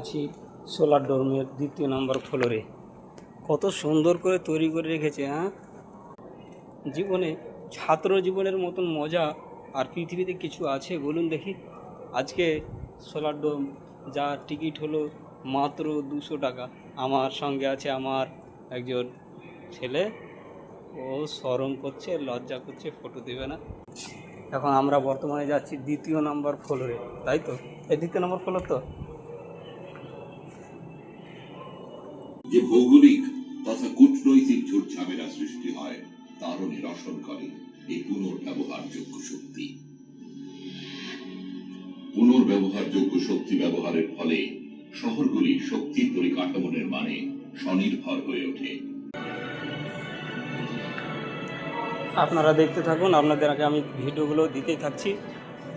আছি সোলার ডোমের দ্বিতীয় নম্বর ফ্লোরে। কত সুন্দর করে তৈরি করে রেখেছে হ্যাঁ? জীবনে, ছাত্র জীবনের মতন মজা আর পৃথিবীতে কিছু আছে? বলুন দেখি। আজকে সোলার ডোম যা টিকিট হলো মাত্র দুশো টাকা। আমার সঙ্গে আছে আমার একজন ছেলে। ও শরম করছে, লজ্জা করছে ফটো দেবে না। এখন আমরা বর্তমানে যাচ্ছি দ্বিতীয় নম্বর ফ্লোরে, তাই তো? এই দ্বিতীয় নম্বর ফ্লোর তো? যে ভৌগোলিক তথা কূটনৈতিক ঝুট ঝামেলা সৃষ্টি হয় তারও নিরসন করে এই পুনর্ব্যবহারযোগ্য শক্তি। পুনর্ব্যবহারযোগ্য শক্তি ব্যবহারের ফলে শহরগুলি শক্তির পরিকাঠামো নির্মাণে স্বনির্ভর হয়ে ওঠে। আপনারা দেখতে থাকুন, আপনাদের আগে আমি ভিডিওগুলো দিতেই থাকছি।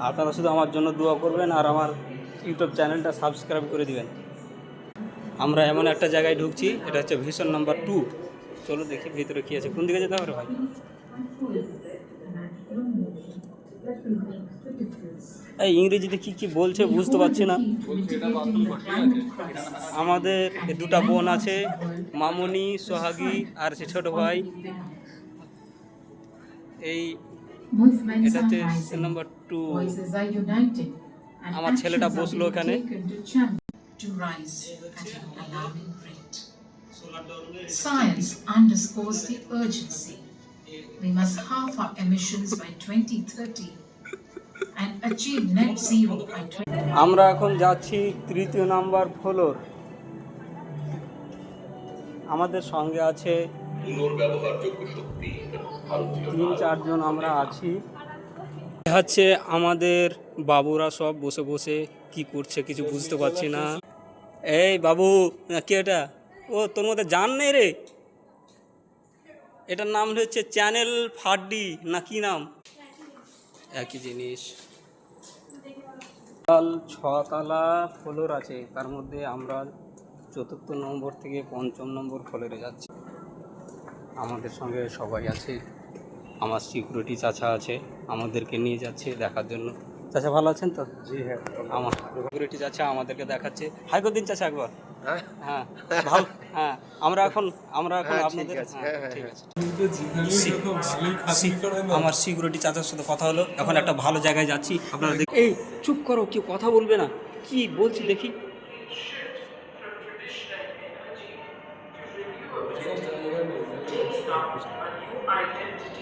আপনারা শুধু আমার জন্য দোয়া করবেন আর আমার ইউটিউব চ্যানেলটা সাবস্ক্রাইব করে দিবেন। আমরা এমন একটা জায়গায় ঢুকছি, এটা হচ্ছে ভিশন নাম্বার টু চলো দেখি ভিতরে কী আছে। কোন দিকে যেতে হবে ভাই? এই ইংরেজিতে কি কি বলছে বুঝতে পারছি না। আমাদের দুটা বোন আছে, মামনি, সোহাগী, আর সে ছোট ভাই। এই এটা হচ্ছে. নাম্বার টু আমার ছেলেটা বসল এখানে। To rise at an alarming rate. Science underscores the urgency. We must halve our emissions by 2030 and achieve net zero by 20. আমরা এখন যাচ্ছি তৃতীয় নাম্বার ফ্লোর আমাদের সঙ্গে আছে পুনর্ব্যবহারযোগ্য শক্তি ভারতীয় তিন চারজন আমরা আছি হচ্ছে আমাদের বাবুরা সব বসে বসে কি করছে কিছু বুঝতে পারছি না এই বাবু না, কে এটা ও তোর মধ্যে জান নেই রে? এটার নাম হচ্ছে চ্যানেল ফাড্ডি না কি নাম? একই জিনিস। টোটাল ছতলা ফ্লোর আছে তার মধ্যে আমরা চতুর্থ নম্বর থেকে পঞ্চম নম্বর ফ্লোরে যাচ্ছি। আমাদের সঙ্গে সবাই আছে আমার সিকিউরিটি চাচা আছে আমাদেরকে নিয়ে যাচ্ছে দেখার জন্য। চাচা ভালো আছেন তো? জি হ্যাঁ আমার সিকিউরিটি চাচা আমাদেরকে দেখাচ্ছে। হাই দিন চাচা একবার। হ্যাঁ? ভালো হ্যাঁ আমরা এখন আমরা এখন আপনাদের হ্যাঁ, ঠিক আছে। সি- সি- আমার সিকিউরিটি চাচার সাথে কথা হলো। এখন একটা ভালো জায়গায় যাচ্ছি। আপনারা দেখ এই চুপ করো কেউ কথা বলবে না। কি বলছি দেখি।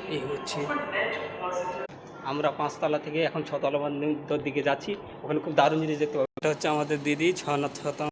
এই হচ্ছে আমরা পাঁচতলা থেকে এখন ছতলা দিকে যাচ্ছি। ওখানে খুব দারুণ জিনিস দেখতে পাবো। এটা হচ্ছে আমাদের দিদি ছ ছতলা